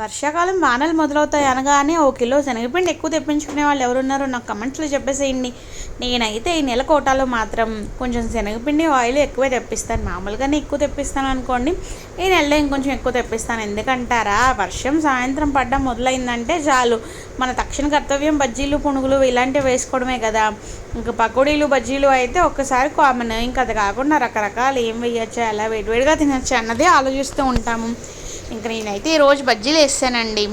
వర్షాకాలం వానలు మొదలవుతాయి అనగానే ఓ కిలో శనగపిండి ఎక్కువ తెప్పించుకునే వాళ్ళు ఎవరున్నారో? నాకు కమెంట్స్లో చెప్పేసేయండి నేనైతే ఈ నెల కోటాలో మాత్రం కొంచెం శనగపిండి ఆయిల్ ఎక్కువే తెప్పిస్తాను. మామూలుగానే ఎక్కువ తెప్పిస్తాను అనుకోండి ఈ నెలలో ఇంకొంచెం ఎక్కువ తెప్పిస్తాను. ఎందుకంటారా? వర్షం సాయంత్రం పడ్డం మొదలైందంటే చాలు. మన తక్షణ కర్తవ్యం బజ్జీలు పునుగులు ఇలాంటివి వేసుకోవడమే కదా. ఇంకా పకోడీలు బజ్జీలు అయితే ఒక్కసారి కామన్. ఇంకా అది కాకుండా రకరకాలు ఏం వేయచ్చా ఎలా వేడివేడిగా తినచ్చా అన్నది ఆలోచిస్తూ ఉంటాము. ఇంక నేనైతే ఈరోజు బజ్జీలు వేస్తానండి.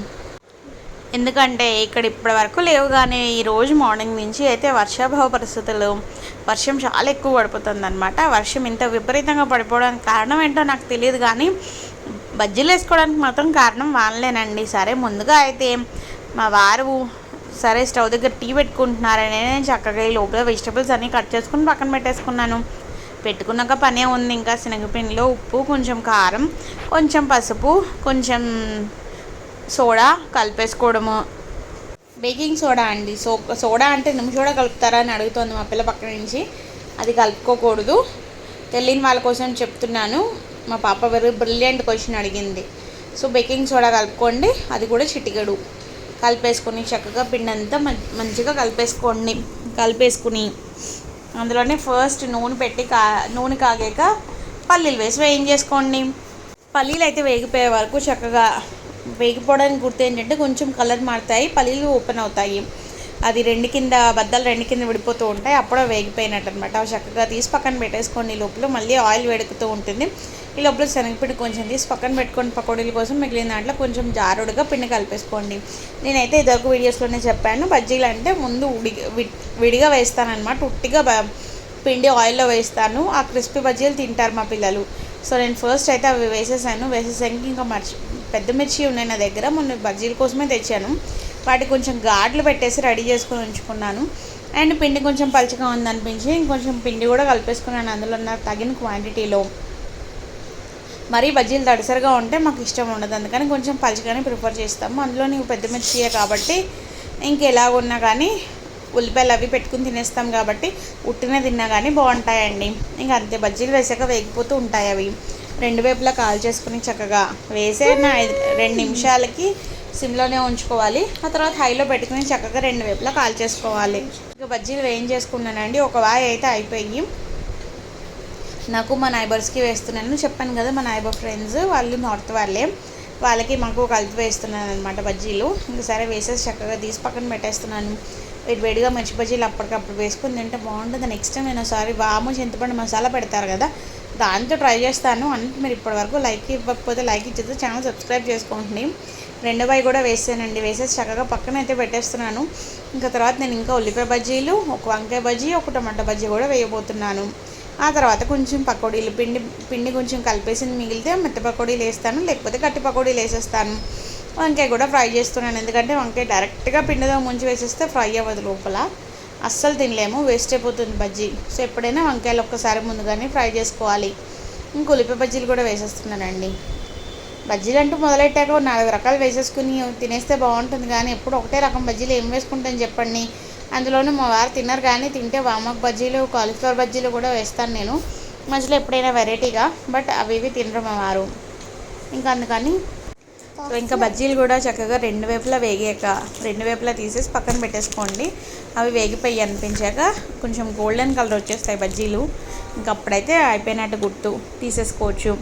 ఎందుకంటే ఇక్కడ ఇప్పటి వరకు లేవు కానీ ఈరోజు మార్నింగ్ నుంచి అయితే వర్షాభావ పరిస్థితులు వర్షం చాలా ఎక్కువ పడిపోతుంది అనమాట వర్షం ఇంత విపరీతంగా పడిపోవడానికి కారణం ఏంటో నాకు తెలియదు కానీ బజ్జీలు వేసుకోవడానికి మాత్రం కారణం వాళ్ళేనండి సరే ముందుగా అయితే మా వారు సరే స్టవ్ దగ్గర టీ పెట్టుకుంటున్నారని నేను చక్కగా ఈ లోపల వెజిటబుల్స్ అన్నీ కట్ చేసుకుని పక్కన పెట్టేసుకున్నాను. పెట్టుకున్నాక పనే ఉంది. ఇంకా శనగపిండిలో ఉప్పు కొంచెం కారం కొంచెం పసుపు కొంచెం సోడా కలిపేసుకోవడము. బేకింగ్ సోడా అండి. సో సోడా అంటే నిమ్మ సోడా కలుపుతారా అని అడుగుతోంది మా పిల్ల పక్క నుంచి. అది కలుపుకోకూడదు. తెలియని వాళ్ళ కోసం చెప్తున్నాను. మా పాప వెరీ బ్రిలియంట్ క్వశ్చన్ అడిగింది. సో బేకింగ్ సోడా కలుపుకోండి. అది కూడా చిటికెడు. కలిపేసుకొని చక్కగా పిండి అంతా మంచిగా కలిపేసుకోండి. కలిపేసుకుని అందులోనే ఫస్ట్ నూనె పెట్టి కా నూనె కాగాక పల్లీలు వేసి వేయించేసుకోండి. పల్లీలు అయితే వేగిపోయే వరకు చక్కగా వేగిపోవడానికి గుర్తు ఏంటంటే కొంచెం కలర్ మారుతాయి పల్లీలు ఓపెన్ అవుతాయి. అది రెండు కింద బద్దలు రెండు కింద విడిపోతూ ఉంటాయి అప్పుడే వేగిపోయినట్టు అనమాట అవి చక్కగా తీసి పక్కన పెట్టేసుకోండి ఈ లోపల. మళ్ళీ ఆయిల్ వేడుకుతూ ఉంటుంది. ఈ లోపల శనగపిండి కొంచెం తీసి పక్కన పెట్టుకొని పకోడీల కోసం మిగిలిన దాంట్లో కొంచెం జారుడుగా పిండి కలిపేసుకోండి. నేనైతే ఇదొక వీడియోస్లోనే చెప్పాను బజ్జీలు అంటే ముందు ఉడి విడిగా వేస్తానమాట ఉట్టిగా పిండి ఆయిల్లో వేస్తాను. ఆ క్రిస్పీ బజ్జీలు తింటారు మా పిల్లలు. సో నేను ఫస్ట్ అయితే అవి వేసేసాను. వేసేసాక ఇంకా మర్చి పెద్ద మిర్చి ఉన్నాయి నా దగ్గర. మొన్న బజ్జీల కోసమే తెచ్చాను. వాటికి కొంచెం ఘాట్లు పెట్టేసి రెడీ చేసుకొని ఉంచుకున్నాను. అండ్ పిండి కొంచెం పలుచగా ఉందనిపించి ఇంకొంచెం పిండి కూడా కలిపేసుకున్నాను. అందులో నాకు తగిన క్వాంటిటీలో మరీ బజ్జీలు తడిసరిగా ఉంటే మాకు ఇష్టం ఉండదు. అందుకని కొంచెం పలుచగానే ప్రిఫర్ చేస్తాము. అందులో నీకు పెద్ద మిర్చియే కాబట్టి ఇంకెలాగున్నా కానీ ఉల్లిపాయలు అవి పెట్టుకుని తినేస్తాం కాబట్టి ఉట్టినే తిన్నా కానీ బాగుంటాయండి. ఇంకా అంతే బజ్జీలు వేసాక వేగిపోతూ ఉంటాయి అవి. రెండు వైపులా కాల్ చేసుకుని చక్కగా వేసేన రెండు నిమిషాలకి సిమ్లోనే ఉంచుకోవాలి. ఆ తర్వాత హైలో పెట్టుకుని చక్కగా రెండు వైపులా కాల్ చేసుకోవాలి. ఇక బజ్జీలు వేయించేసుకున్నానండి. ఒక వాయి అయితే అయిపోయి. నాకు మా నైబర్స్కి వేస్తున్నాను. చెప్పాను కదా మా నైబర్ ఫ్రెండ్స్ వాళ్ళు నార్త్ వాళ్ళే. వాళ్ళకి మాకు కలిపి వేస్తున్నాను అనమాట బజ్జీలు. ఇంకా సరే వేసేసి చక్కగా తీసి పక్కన పెట్టేస్తున్నాను. వేడి వేడిగా మిర్చి బజ్జీలు అప్పటికప్పుడు వేసుకుని తింటే బాగుంటుంది. నెక్స్ట్ టైం నేను ఒకసారి వాము చింతపండు మసాలా పెడతారు కదా దాంతో ట్రై చేస్తాను. అంటే మీరు ఇప్పటివరకు లైక్ ఇవ్వకపోతే లైక్ ఇచ్చేది ఛానల్ సబ్స్క్రైబ్ చేసుకోండి. రెండో బాయ్ కూడా వేసానండి. వేసేసి చక్కగా పక్కన అయితే పెట్టేస్తున్నాను. ఇంకా తర్వాత నేను ఇంకా ఉల్లిపాయ బజ్జీలు ఒక వంకాయ బజ్జీ ఒక టమాటా బజ్జీ కూడా వేయబోతున్నాను. ఆ తర్వాత కొంచెం పకోడీలు పిండి పిండి కొంచెం కలిపేసింది మిగిలితే మెత్త పకోడీలు వేస్తాను లేకపోతే గట్టి పకోడీలు వేసేస్తాను. వంకాయ కూడా ఫ్రై చేస్తున్నాను ఎందుకంటే వంకాయ డైరెక్ట్గా పిండితో ముంచి వేసేస్తే ఫ్రై అవ్వదు లోపల. అస్సలు తినలేము వేస్ట్ అయిపోతుంది బజ్జీ. సో ఎప్పుడైనా వంకాయలు ఒక్కసారి ముందుగానే ఫ్రై చేసుకోవాలి. ఇంకా ఉల్లిపాయ బజ్జీలు కూడా వేసేస్తున్నానండి. బజ్జీలు అంటూ మొదలెట్టాక నాలుగు రకాలు వేసేసుకుని తినేస్తే బాగుంటుంది కానీ ఎప్పుడు ఒకటే రకం బజ్జీలు ఏం వేసుకుంటాను చెప్పండి. అందులోనూ మా వారు తిన్నారు కానీ తింటే వామక్ బజ్జీలు కాలీఫ్లవర్ బజ్జీలు కూడా వేస్తాను నేను. మధ్యలో ఎప్పుడైనా వెరైటీగా బట్ అవి ఇవి తినరు మా వారు. ఇంకా అందుకని ఇంకా బజ్జీలు కూడా చక్కగా రెండు వైపులా వేగాక రెండు వైపులా తీసేసి పక్కన పెట్టేసుకోండి. అవి వేగిపోయి అనిపించాక కొంచెం గోల్డెన్ కలర్ వచ్చేస్తాయి బజ్జీలు. ఇంకా అప్పుడైతే అయిపోయినట్టు గుర్తు తీసేసుకోవచ్చు.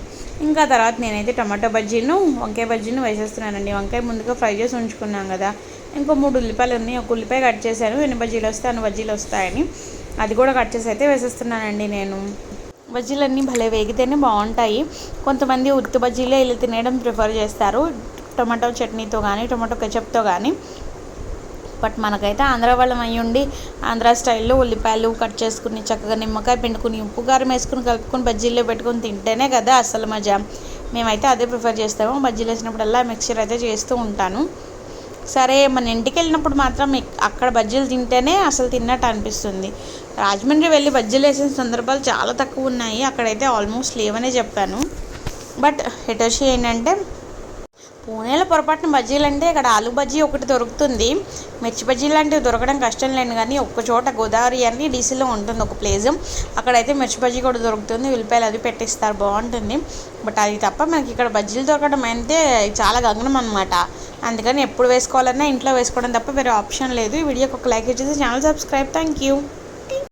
ఇంకా తర్వాత నేనైతే టమాటో బజ్జీను వంకాయ బజ్జీను వేసేస్తున్నానండి. వంకాయ ముందుగా ఫ్రై చేసి ఉంచుకున్నాం కదా. ఇంకో మూడు ఉల్లిపాయలు ఉన్నాయి. ఒక ఉల్లిపాయ కట్ చేశాను. ఎన్ని బజ్జీలు వస్తాయి? అన్ని బజ్జీలు వస్తాయని. అది కూడా కట్ చేసి అయితే వేసేస్తున్నానండి నేను. బజ్జీలన్నీ భలే వేగితేనే బాగుంటాయి. కొంతమంది ఉత్తి బజ్జీలే ఇలా తినేయడం ప్రిఫర్ చేస్తారు. టొమాటో చట్నీతో కానీ టొమాటో కెచప్తో కానీ బట్ మనకైతే ఆంధ్ర వాళ్ళం అయ్యుండి ఆంధ్ర స్టైల్లో ఉల్లిపాయలు కట్ చేసుకుని చక్కగా నిమ్మకాయ పిండుకుని ఉప్పు కారం వేసుకుని కలుపుకొని బజ్జీల్లో పెట్టుకొని తింటేనే కదా అసలు మజా. మేమైతే అదే ప్రిఫర్ చేస్తాము. బజ్జీలు వేసినప్పుడల్లా మిక్చర్ అయితే చేస్తూ ఉంటాను. సరే మన ఇంటికి వెళ్ళినప్పుడు మాత్రం అక్కడ బజ్జీలు తింటేనే అసలు తిన్నట్టు అనిపిస్తుంది. రాజమండ్రి వెళ్ళి బజ్జీలు వేసిన సందర్భాలు చాలా తక్కువ ఉన్నాయి. అక్కడైతే ఆల్మోస్ట్ లేవనే చెప్పాను. బట్ ఎటొచ్చి ఏంటంటే పూణేలో పొరపాటున బజ్జీలు అంటే ఇక్కడ ఆలు బజ్జీ ఒకటి దొరుకుతుంది. మిర్చి బజ్జీ లాంటివి దొరకడం కష్టం లేని కానీ ఒక్క చోట గోదావరి అని డీసీలో ఉంటుంది ఒక ప్లేస్. అక్కడైతే మిర్చి బజ్జీ కూడా దొరుకుతుంది. ఉల్లిపాయలు అది పెట్టిస్తారు బాగుంటుంది. బట్ అది తప్ప మనకి ఇక్కడ బజ్జీలు దొరకడం అయితే చాలా గగనం అనమాట అందుకని ఎప్పుడు వేసుకోవాలన్నా ఇంట్లో వేసుకోవడం తప్ప వేరే ఆప్షన్ లేదు. ఈ వీడియోకి ఒక లైక్ ఇచ్చేసి ఛానల్ సబ్స్క్రైబ్. Thank you